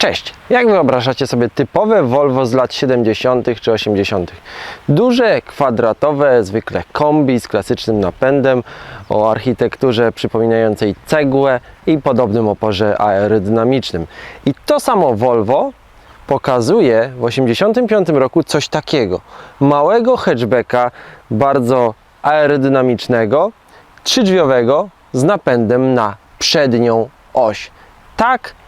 Cześć! Jak wyobrażacie sobie typowe Volvo z lat 70. czy 80.? Duże, kwadratowe, zwykle kombi z klasycznym napędem o architekturze przypominającej cegłę i podobnym oporze aerodynamicznym. I to samo Volvo pokazuje w 85 roku coś takiego. Małego hatchbacka, bardzo aerodynamicznego, trzydrzwiowego z napędem na przednią oś. Tak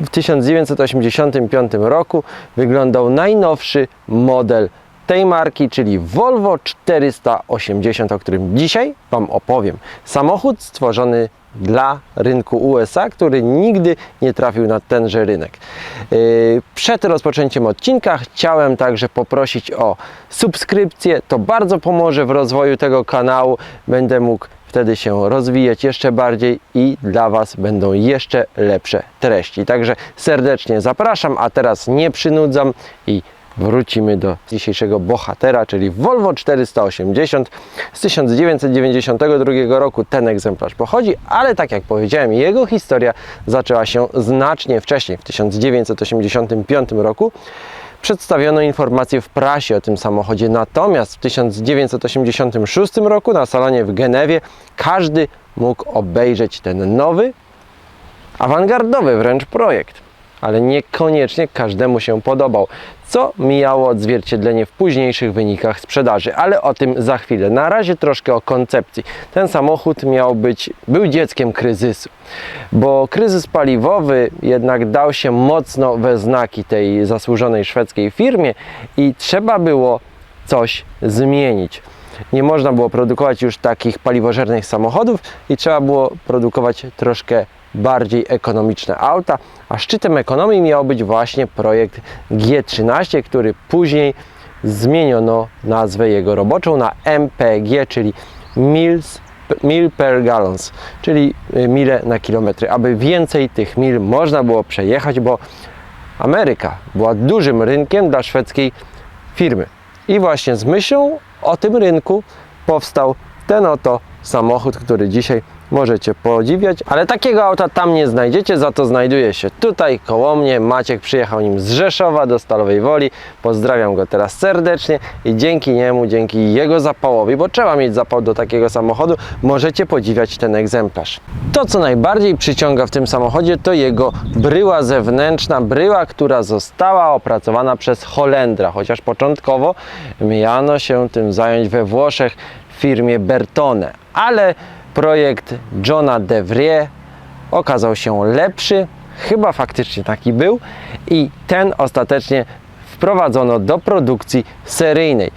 w 1985 roku wyglądał najnowszy model tej marki, czyli Volvo 480, o którym dzisiaj Wam opowiem. Samochód stworzony dla rynku USA, który nigdy nie trafił na tenże rynek. Yy, Przed rozpoczęciem odcinka chciałem także poprosić o subskrypcję. To bardzo pomoże w rozwoju tego kanału. Będę mógł wtedy się rozwijać jeszcze bardziej i dla Was będą jeszcze lepsze treści. Także serdecznie zapraszam, a teraz nie przynudzam i wrócimy do dzisiejszego bohatera, czyli Volvo 480 z 1992 roku. Ten egzemplarz pochodzi, ale tak jak powiedziałem, jego historia zaczęła się znacznie wcześniej, w 1985 roku. Przedstawiono informacje w prasie o tym samochodzie, natomiast w 1986 roku na salonie w Genewie każdy mógł obejrzeć ten nowy, awangardowy wręcz projekt, ale niekoniecznie każdemu się podobał, co mijało odzwierciedlenie w późniejszych wynikach sprzedaży, ale o tym za chwilę. Na razie troszkę o koncepcji. Ten samochód miał być, był dzieckiem kryzysu, bo kryzys paliwowy jednak dał się mocno we znaki tej zasłużonej szwedzkiej firmie i trzeba było coś zmienić nie można było produkować już takich paliwożernych samochodów i trzeba było produkować troszkę bardziej ekonomiczne auta, a szczytem ekonomii miał być właśnie projekt G13, który później zmieniono nazwę jego roboczą na MPG, czyli Miles mil per gallons, czyli y, mile na kilometry, aby więcej tych mil można było przejechać, bo Ameryka była dużym rynkiem dla szwedzkiej firmy. I właśnie z myślą o tym rynku powstał ten oto samochód, który dzisiaj możecie podziwiać, ale takiego auta tam nie znajdziecie, za to znajduje się tutaj koło mnie. Maciek przyjechał nim z Rzeszowa do Stalowej Woli. Pozdrawiam go teraz serdecznie i dzięki niemu, dzięki jego zapałowi, bo trzeba mieć zapał do takiego samochodu, możecie podziwiać ten egzemplarz. To, co najbardziej przyciąga w tym samochodzie, to jego bryła zewnętrzna, bryła, która została opracowana przez Holendra, chociaż początkowo miano się tym zająć we Włoszech w firmie Bertone, ale projekt Johna DeVries okazał się lepszy, chyba faktycznie taki był i ten ostatecznie wprowadzono do produkcji seryjnej.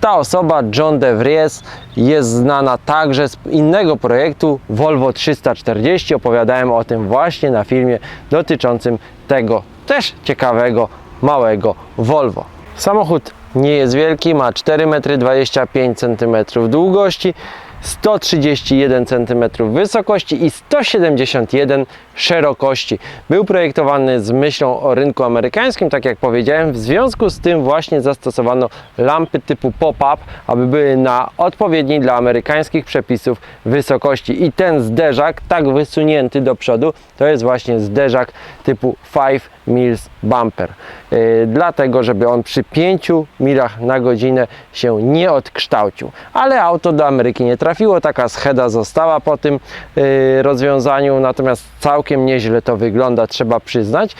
Ta osoba, John DeVries, jest znana także z innego projektu Volvo 340. Opowiadałem o tym właśnie na filmie dotyczącym tego też ciekawego, małego Volvo. Samochód nie jest wielki, ma 4,25 m długości, 131 cm wysokości i 171 szerokości. Był projektowany z myślą o rynku amerykańskim, tak jak powiedziałem. W związku z tym właśnie zastosowano lampy typu pop-up, aby były na odpowiedniej dla amerykańskich przepisów wysokości. I ten zderzak, tak wysunięty do przodu, to jest właśnie zderzak typu 5 miles bumper. Yy, dlatego, żeby on przy 5 milach na godzinę się nie odkształcił. Ale auto do Ameryki nie trafiło, taka scheda została po tym yy, rozwiązaniu, natomiast całkiem nieźle to wygląda, trzeba przyznać.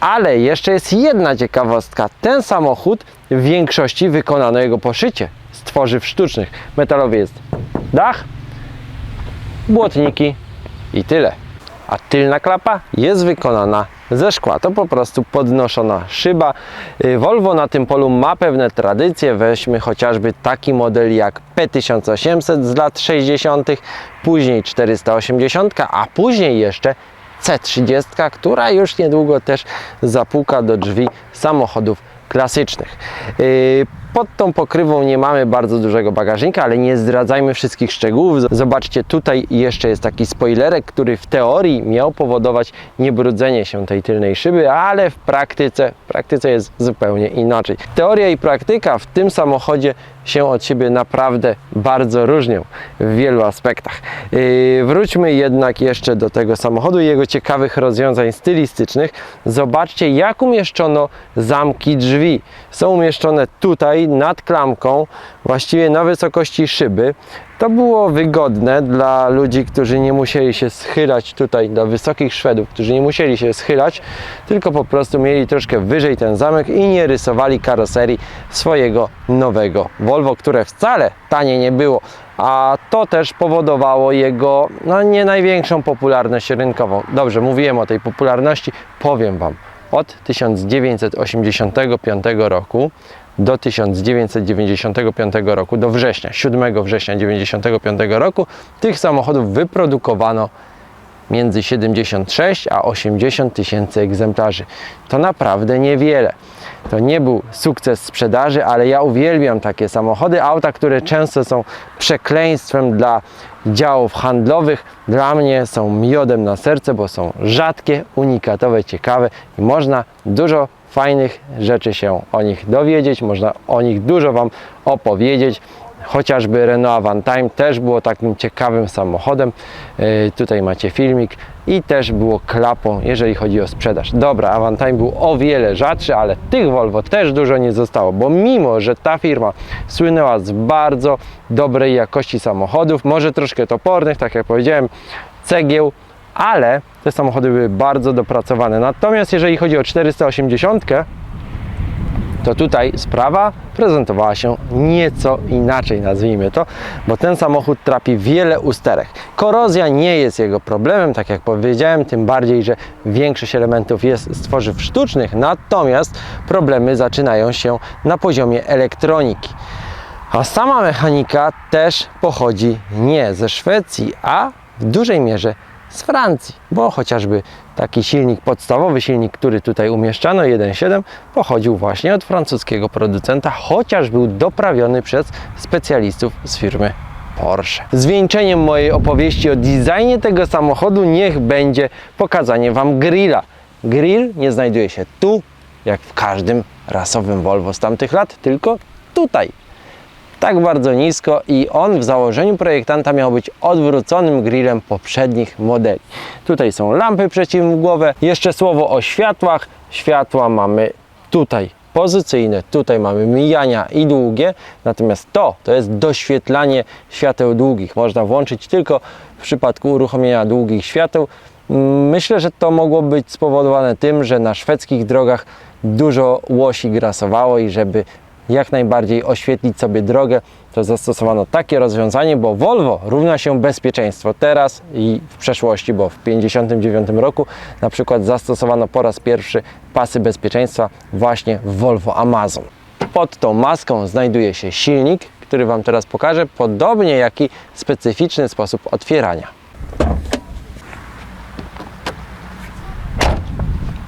Ale jeszcze jest jedna ciekawostka. Ten samochód w większości wykonano jego poszycie z tworzyw sztucznych. Metalowy jest dach, błotniki i tyle. A tylna klapa jest wykonana ze szkła. To po prostu podnoszona szyba. Y, Volvo na tym polu ma pewne tradycje. Weźmy chociażby taki model jak P1800 z lat 60., później 480, a później jeszcze C30, która już niedługo też zapuka do drzwi samochodów klasycznych. Yy, pod tą pokrywą nie mamy bardzo dużego bagażnika, ale nie zdradzajmy wszystkich szczegółów. Zobaczcie, tutaj jeszcze jest taki spoilerek, który w teorii miał powodować niebrudzenie się tej tylnej szyby, ale w praktyce, w praktyce jest zupełnie inaczej. Teoria i praktyka w tym samochodzie się od siebie naprawdę bardzo różnią w wielu aspektach. Yy, wróćmy jednak jeszcze do tego samochodu i jego ciekawych rozwiązań stylistycznych. Zobaczcie, jak umieszczono zamki drzwi. Są umieszczone tutaj nad klamką, właściwie na wysokości szyby. To było wygodne dla ludzi, którzy nie musieli się schylać tutaj, dla wysokich Szwedów, którzy nie musieli się schylać, tylko po prostu mieli troszkę wyżej ten zamek i nie rysowali karoserii swojego nowego Volvo, które wcale tanie nie było. A to też powodowało jego no, nie największą popularność rynkową. Dobrze, mówiłem o tej popularności, powiem Wam. Od 1985 roku do 1995 roku, do września, 7 września 1995 roku, tych samochodów wyprodukowano między 76 a 80 tysięcy egzemplarzy. To naprawdę niewiele. To nie był sukces sprzedaży, ale ja uwielbiam takie samochody, auta, które często są przekleństwem dla działów handlowych. Dla mnie są miodem na serce, bo są rzadkie, unikatowe, ciekawe i można dużo fajnych rzeczy się o nich dowiedzieć, można o nich dużo Wam opowiedzieć. Chociażby Renault Avantime też było takim ciekawym samochodem. Yy, tutaj macie filmik i też było klapą, jeżeli chodzi o sprzedaż. Dobra, Avantime był o wiele rzadszy, ale tych Volvo też dużo nie zostało, bo mimo, że ta firma słynęła z bardzo dobrej jakości samochodów, może troszkę topornych, tak jak powiedziałem, cegieł, ale te samochody były bardzo dopracowane. Natomiast jeżeli chodzi o 480, to tutaj sprawa prezentowała się nieco inaczej, nazwijmy to, bo ten samochód trapi wiele usterek. Korozja nie jest jego problemem, tak jak powiedziałem, tym bardziej, że większość elementów jest z tworzyw sztucznych, natomiast problemy zaczynają się na poziomie elektroniki. A sama mechanika też pochodzi nie ze Szwecji, a w dużej mierze z Francji, bo chociażby taki silnik, podstawowy silnik, który tutaj umieszczano, 1.7, pochodził właśnie od francuskiego producenta, chociaż był doprawiony przez specjalistów z firmy Porsche. Zwieńczeniem mojej opowieści o designie tego samochodu niech będzie pokazanie Wam grilla. Grill nie znajduje się tu, jak w każdym rasowym Volvo z tamtych lat, tylko tutaj, tak bardzo nisko i on w założeniu projektanta miał być odwróconym grillem poprzednich modeli. Tutaj są lampy przeciwmgłowe. Jeszcze słowo o światłach. Światła mamy tutaj pozycyjne, tutaj mamy mijania i długie, natomiast to, to jest doświetlanie świateł długich. Można włączyć tylko w przypadku uruchomienia długich świateł. Myślę, że to mogło być spowodowane tym, że na szwedzkich drogach dużo łosi grasowało i żeby jak najbardziej oświetlić sobie drogę, to zastosowano takie rozwiązanie, bo Volvo równa się bezpieczeństwo teraz i w przeszłości, bo w 1959 roku na przykład zastosowano po raz pierwszy pasy bezpieczeństwa właśnie w Volvo Amazon. Pod tą maską znajduje się silnik, który Wam teraz pokażę, podobnie jak i specyficzny sposób otwierania.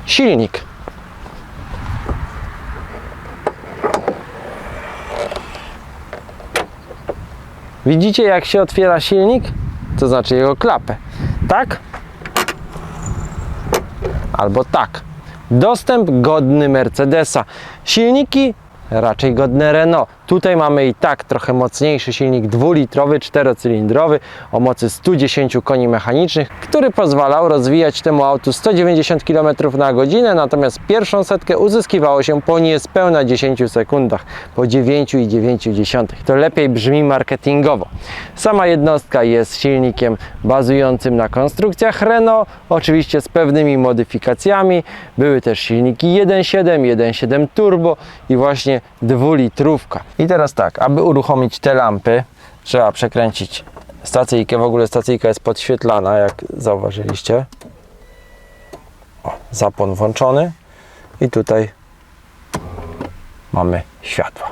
Silnik Widzicie jak się otwiera silnik? To znaczy jego klapę. Tak? Albo tak. Dostęp godny Mercedesa. Silniki raczej godne Renault. Tutaj mamy i tak trochę mocniejszy silnik dwulitrowy, czterocylindrowy o mocy 110 koni mechanicznych, który pozwalał rozwijać temu autu 190 km na godzinę, natomiast pierwszą setkę uzyskiwało się po niespełna 10 sekundach, po 9,9. To lepiej brzmi marketingowo. Sama jednostka jest silnikiem bazującym na konstrukcjach Renault, oczywiście z pewnymi modyfikacjami. Były też silniki 1.7, 1.7 turbo i właśnie dwulitrówka. I teraz tak, aby uruchomić te lampy, trzeba przekręcić stacyjkę. W ogóle stacyjka jest podświetlana, jak zauważyliście. O, zapłon włączony i tutaj mamy światło.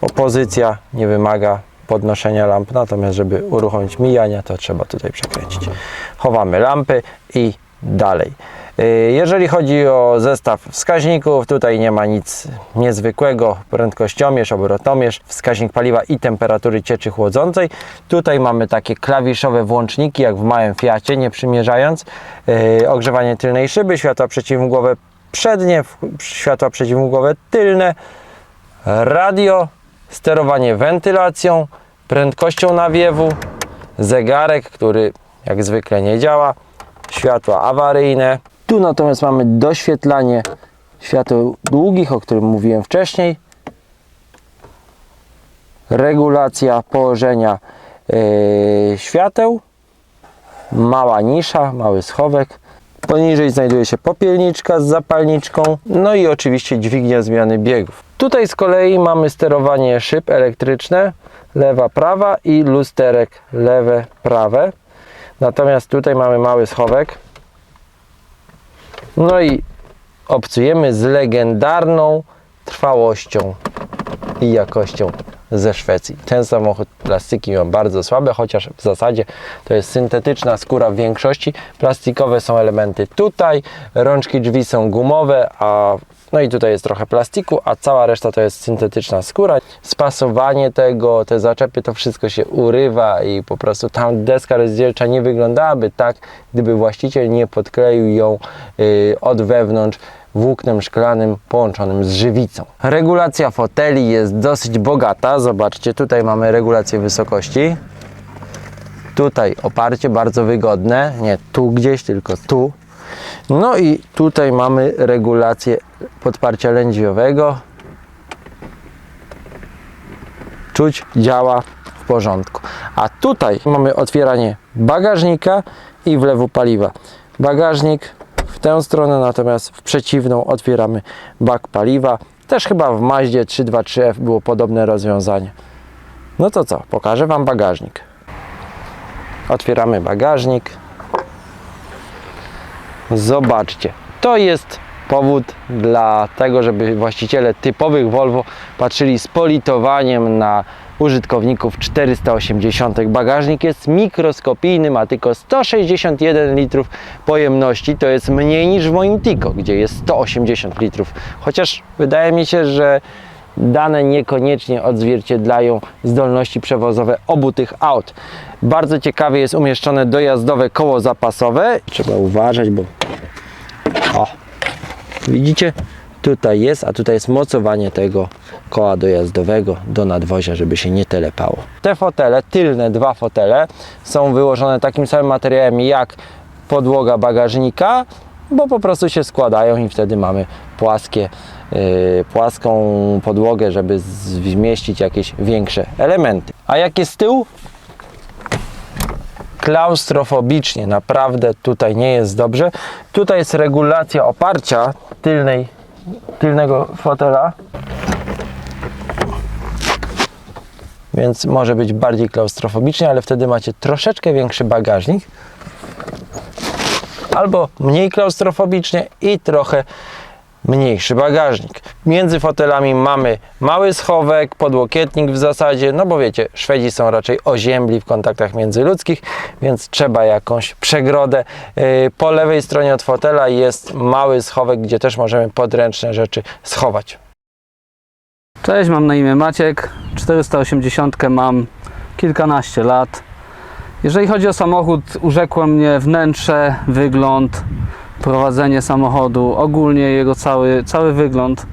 Bo pozycja nie wymaga podnoszenia lamp, natomiast żeby uruchomić mijania, to trzeba tutaj przekręcić. Chowamy lampy i dalej. Yy, Jeżeli chodzi o zestaw wskaźników, tutaj nie ma nic niezwykłego. Prędkościomierz, obrotomierz, wskaźnik paliwa i temperatury cieczy chłodzącej. Tutaj mamy takie klawiszowe włączniki, jak w małym Fiacie, nie przymierzając. Yy, Ogrzewanie tylnej szyby, światła przeciwmgłowe przednie, światła przeciwmgłowe tylne, radio, sterowanie wentylacją, prędkością nawiewu, zegarek, który jak zwykle nie działa, światła awaryjne. Tu natomiast mamy doświetlanie świateł długich, o którym mówiłem wcześniej. Regulacja położenia yy, świateł. Mała nisza, mały schowek. Poniżej znajduje się popielniczka z zapalniczką, no i oczywiście dźwignia zmiany biegów. Tutaj z kolei mamy sterowanie szyb elektryczne, lewa, prawa i lusterek lewe, prawe. Natomiast tutaj mamy mały schowek. No i obcujemy z legendarną trwałością i jakością ze Szwecji. Ten samochód plastiki ma bardzo słabe, chociaż w zasadzie to jest syntetyczna skóra w większości. Plastikowe są elementy tutaj, rączki drzwi są gumowe, a no i tutaj jest trochę plastiku, a cała reszta to jest syntetyczna skóra. Spasowanie tego, te zaczepy, to wszystko się urywa i po prostu tam deska rozdzielcza nie wyglądałaby tak, gdyby właściciel nie podkleił ją yy, od wewnątrz włóknem szklanym połączonym z żywicą. Regulacja foteli jest dosyć bogata. Zobaczcie, tutaj mamy regulację wysokości. Tutaj oparcie bardzo wygodne, nie tu gdzieś, tylko tu. No i tutaj mamy regulację podparcia lędźwiowego. Czuć, działa w porządku. A tutaj mamy otwieranie bagażnika i wlewu paliwa. Bagażnik w tę stronę, natomiast w przeciwną otwieramy bak paliwa. Też chyba w Maździe 323F było podobne rozwiązanie. No to co, pokażę Wam bagażnik. Otwieramy bagażnik. Zobaczcie, to jest powód dla tego, żeby właściciele typowych Volvo patrzyli z politowaniem na użytkowników 480. Bagażnik jest mikroskopijny, ma tylko 161 litrów pojemności. To jest mniej niż w moim Tico, gdzie jest 180 litrów. Chociaż wydaje mi się, że dane niekoniecznie odzwierciedlają zdolności przewozowe obu tych aut. Bardzo ciekawie jest umieszczone dojazdowe koło zapasowe. Trzeba uważać, bo o, widzicie? Tutaj jest, a tutaj jest mocowanie tego koła dojazdowego do nadwozia, żeby się nie telepało. Te fotele, tylne dwa fotele, są wyłożone takim samym materiałem jak podłoga bagażnika, bo po prostu się składają i wtedy mamy płaskie, yy, płaską podłogę, żeby zmieścić jakieś większe elementy. A jak jest z tyłu? klaustrofobicznie, naprawdę tutaj nie jest dobrze. Tutaj jest regulacja oparcia tylnej, tylnego fotela, więc może być bardziej klaustrofobicznie, ale wtedy macie troszeczkę większy bagażnik. Albo mniej klaustrofobicznie i trochę mniejszy bagażnik. Między fotelami mamy mały schowek, podłokietnik w zasadzie, no bo wiecie, Szwedzi są raczej oziębli w kontaktach międzyludzkich, więc trzeba jakąś przegrodę. Yy, Po lewej stronie od fotela jest mały schowek, gdzie też możemy podręczne rzeczy schować. Cześć, mam na imię Maciek. 480 mam kilkanaście lat. Jeżeli chodzi o samochód, urzekło mnie wnętrze, wygląd, prowadzenie samochodu, ogólnie jego cały, cały wygląd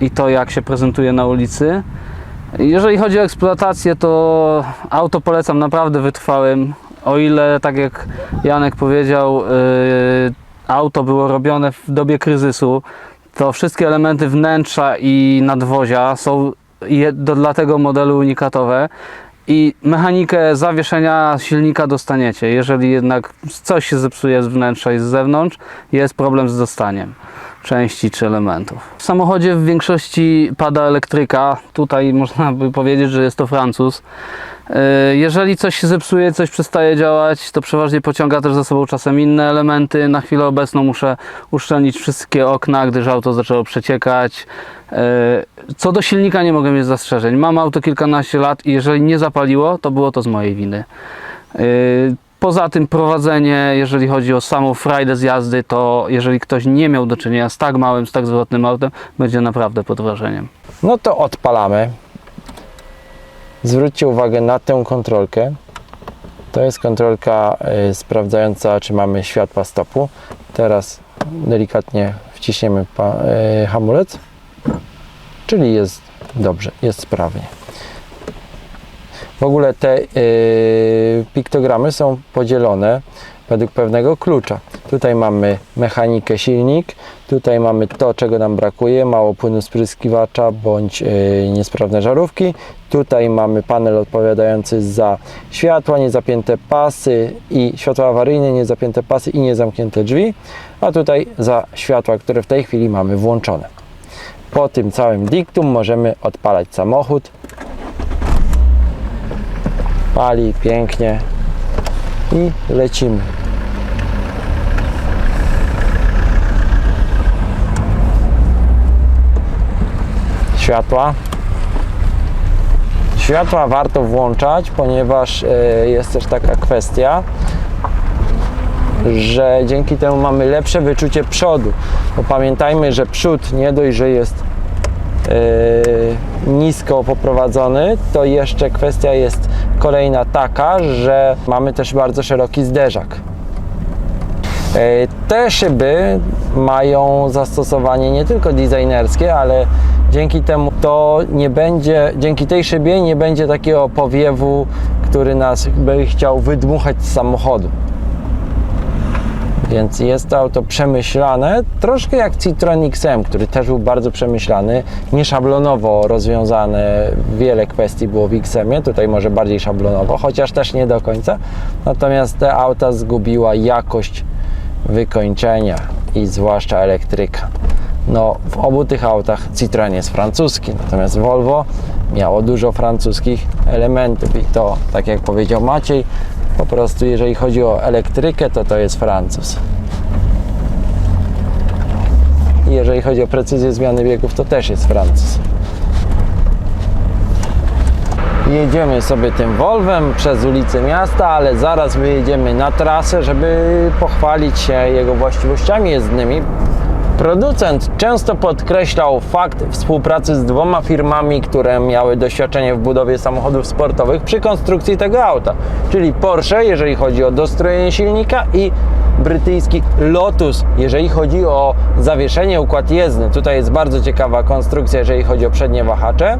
i to, jak się prezentuje na ulicy. Jeżeli chodzi o eksploatację, to auto polecam naprawdę wytrwałym. O ile, tak jak Janek powiedział, yy, auto było robione w dobie kryzysu, to wszystkie elementy wnętrza i nadwozia są do, dla tego modelu unikatowe i mechanikę zawieszenia silnika dostaniecie. Jeżeli jednak coś się zepsuje z wnętrza i z zewnątrz, jest problem z dostaniem części czy elementów. W samochodzie w większości pada elektryka. Tutaj można by powiedzieć, że jest to Francuz. Yy, Jeżeli coś się zepsuje, coś przestaje działać, to przeważnie pociąga też za sobą czasem inne elementy. Na chwilę obecną muszę uszczelnić wszystkie okna, gdyż auto zaczęło przeciekać. Yy, Co do silnika nie mogę mieć zastrzeżeń. Mam auto kilkanaście lat i jeżeli nie zapaliło, to było to z mojej winy. Yy, Poza tym prowadzenie, jeżeli chodzi o samą frajdę z jazdy, to jeżeli ktoś nie miał do czynienia z tak małym, z tak zwrotnym autem, będzie naprawdę pod wrażeniem. No to odpalamy. Zwróćcie uwagę na tę kontrolkę. To jest kontrolka y, sprawdzająca, czy mamy światła stopu. Teraz delikatnie wciśniemy y, hamulec, czyli jest dobrze, jest sprawnie. W ogóle te y, piktogramy są podzielone według pewnego klucza. Tutaj mamy mechanikę silnik, tutaj mamy to, czego nam brakuje, mało płynu spryskiwacza bądź y, niesprawne żarówki. Tutaj mamy panel odpowiadający za światła, niezapięte pasy i światła awaryjne, niezapięte pasy i niezamknięte drzwi, a tutaj za światła, które w tej chwili mamy włączone. Po tym całym diktum możemy odpalać samochód. Pali pięknie i lecimy. Światła. Światła warto włączać, ponieważ e, jest też taka kwestia, że dzięki temu mamy lepsze wyczucie przodu. Bo pamiętajmy, że przód nie dość, że jest e, nisko poprowadzony, to jeszcze kwestia jest kolejna taka, że mamy też bardzo szeroki zderzak. E, Te szyby mają zastosowanie nie tylko designerskie, ale dzięki temu to nie będzie, dzięki tej szybie nie będzie takiego powiewu, który nas by chciał wydmuchać z samochodu. Więc jest to auto przemyślane, troszkę jak Citroen XM, który też był bardzo przemyślany, nieszablonowo rozwiązane. Wiele kwestii było w XM-ie, tutaj może bardziej szablonowo, chociaż też nie do końca. Natomiast te auta zgubiła jakość wykończenia i zwłaszcza elektryka. No, w obu tych autach Citroen jest francuski, natomiast Volvo miało dużo francuskich elementów i to, tak jak powiedział Maciej, po prostu jeżeli chodzi o elektrykę, to to jest Francuz. Jeżeli chodzi o precyzję zmiany biegów, to też jest Francuz. Jedziemy sobie tym Volvem przez ulicę miasta, ale zaraz wyjedziemy na trasę, żeby pochwalić się jego właściwościami jezdnymi. Producent często podkreślał fakt współpracy z dwoma firmami, które miały doświadczenie w budowie samochodów sportowych przy konstrukcji tego auta, czyli Porsche, jeżeli chodzi o dostrojenie silnika i brytyjski Lotus, jeżeli chodzi o zawieszenie, układ jezdny. Tutaj jest bardzo ciekawa konstrukcja, jeżeli chodzi o przednie wahacze.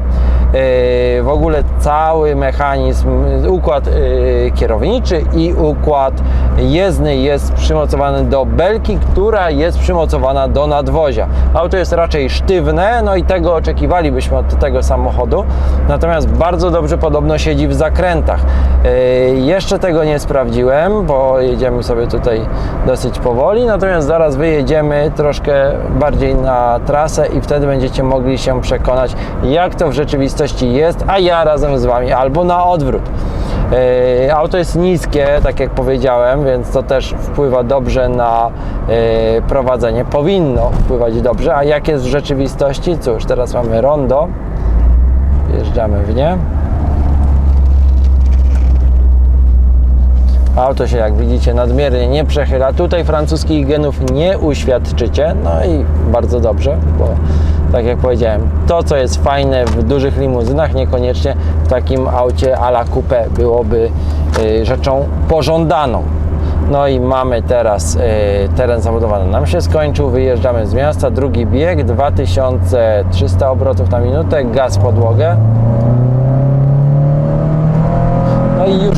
Yy, W ogóle cały mechanizm, układ yy, kierowniczy i układ jezdny jest przymocowany do belki, która jest przymocowana do nadwozia. Auto jest raczej sztywne, no i tego oczekiwalibyśmy od tego samochodu. Natomiast bardzo dobrze podobno siedzi w zakrętach. Yy, Jeszcze tego nie sprawdziłem, bo jedziemy sobie tutaj dosyć powoli, natomiast zaraz wyjedziemy troszkę bardziej na trasę i wtedy będziecie mogli się przekonać, jak to w rzeczywistości jest, a ja razem z Wami, albo na odwrót. Yy, Auto jest niskie, tak jak powiedziałem, więc to też wpływa dobrze na yy, prowadzenie. Powinno wpływać dobrze, a jak jest w rzeczywistości? Cóż, teraz mamy rondo, wjeżdżamy w nie. Auto się, jak widzicie, nadmiernie nie przechyla. Tutaj francuskich genów nie uświadczycie. No i bardzo dobrze, bo tak jak powiedziałem, to co jest fajne w dużych limuzynach, niekoniecznie w takim aucie a la coupe byłoby y, rzeczą pożądaną. No i mamy teraz y, teren zabudowany. Nam się skończył, wyjeżdżamy z miasta. Drugi bieg, 2300 obrotów na minutę, gaz podłogę. No i już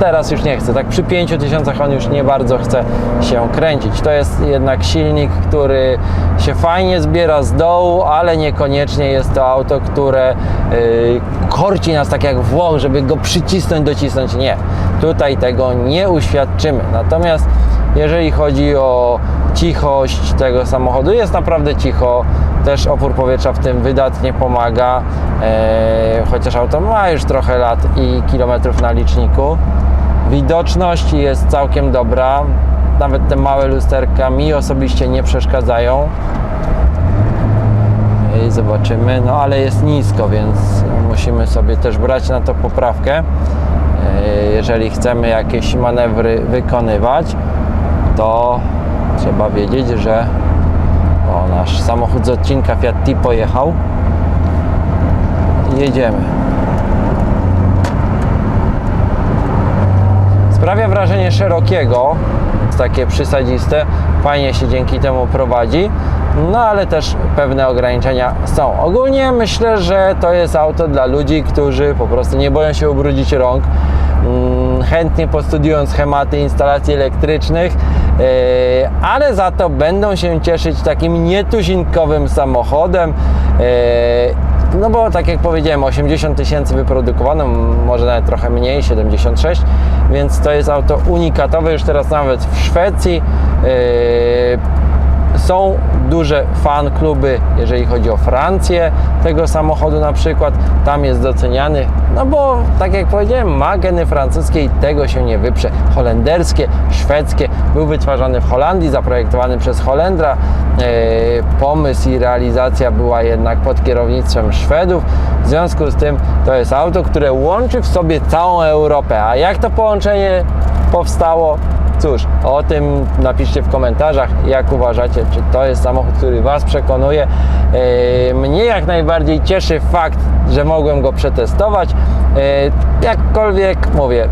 teraz już nie chce. Tak przy 5000 on już nie bardzo chce się kręcić. To jest jednak silnik, który się fajnie zbiera z dołu, ale niekoniecznie jest to auto, które yy, korci nas tak jak Włoch, żeby go przycisnąć, docisnąć. Nie. Tutaj tego nie uświadczymy. Natomiast jeżeli chodzi o cichość tego samochodu, jest naprawdę cicho. Też opór powietrza w tym wydatnie pomaga, e, chociaż auto ma już trochę lat i kilometrów na liczniku. Widoczność jest całkiem dobra. Nawet te małe lusterka mi osobiście nie przeszkadzają. I zobaczymy, no ale jest nisko, więc musimy sobie też brać na to poprawkę. Jeżeli chcemy jakieś manewry wykonywać, to trzeba wiedzieć, że o, nasz samochód z odcinka Fiat Tipo jechał. Jedziemy. Sprawia wrażenie szerokiego, takie przysadziste, fajnie się dzięki temu prowadzi, no ale też pewne ograniczenia są. Ogólnie myślę, że to jest auto dla ludzi, którzy po prostu nie boją się ubrudzić rąk, mm, chętnie postudiują schematy instalacji elektrycznych, yy, ale za to będą się cieszyć takim nietuzinkowym samochodem. No bo tak jak powiedziałem, 80 tysięcy wyprodukowano, może nawet trochę mniej, 76, więc to jest auto unikatowe już teraz nawet w Szwecji. Yy, są duże fan kluby, jeżeli chodzi o Francję tego samochodu na przykład. Tam jest doceniany, no bo tak jak powiedziałem, ma geny francuskie i tego się nie wyprze. Holenderskie, szwedzkie. Był wytwarzany w Holandii, zaprojektowany przez Holendra. E, pomysł i realizacja była jednak pod kierownictwem Szwedów. W związku z tym to jest auto, które łączy w sobie całą Europę. A jak to połączenie powstało? Cóż, o tym napiszcie w komentarzach, jak uważacie, czy to jest samochód, który Was przekonuje. E, Mnie jak najbardziej cieszy fakt, że mogłem go przetestować. E, Jakkolwiek mówię,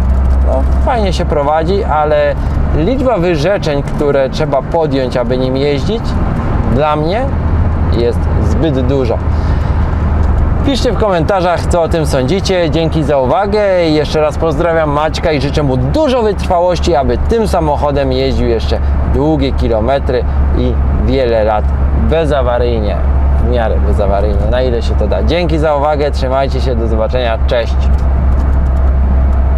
no, fajnie się prowadzi, ale liczba wyrzeczeń, które trzeba podjąć, aby nim jeździć, dla mnie jest zbyt dużo. Piszcie w komentarzach, co o tym sądzicie. Dzięki za uwagę. Jeszcze raz pozdrawiam Maćka i życzę mu dużo wytrwałości, aby tym samochodem jeździł jeszcze długie kilometry i wiele lat bezawaryjnie. W miarę bezawaryjnie, na ile się to da. Dzięki za uwagę, trzymajcie się, do zobaczenia, cześć.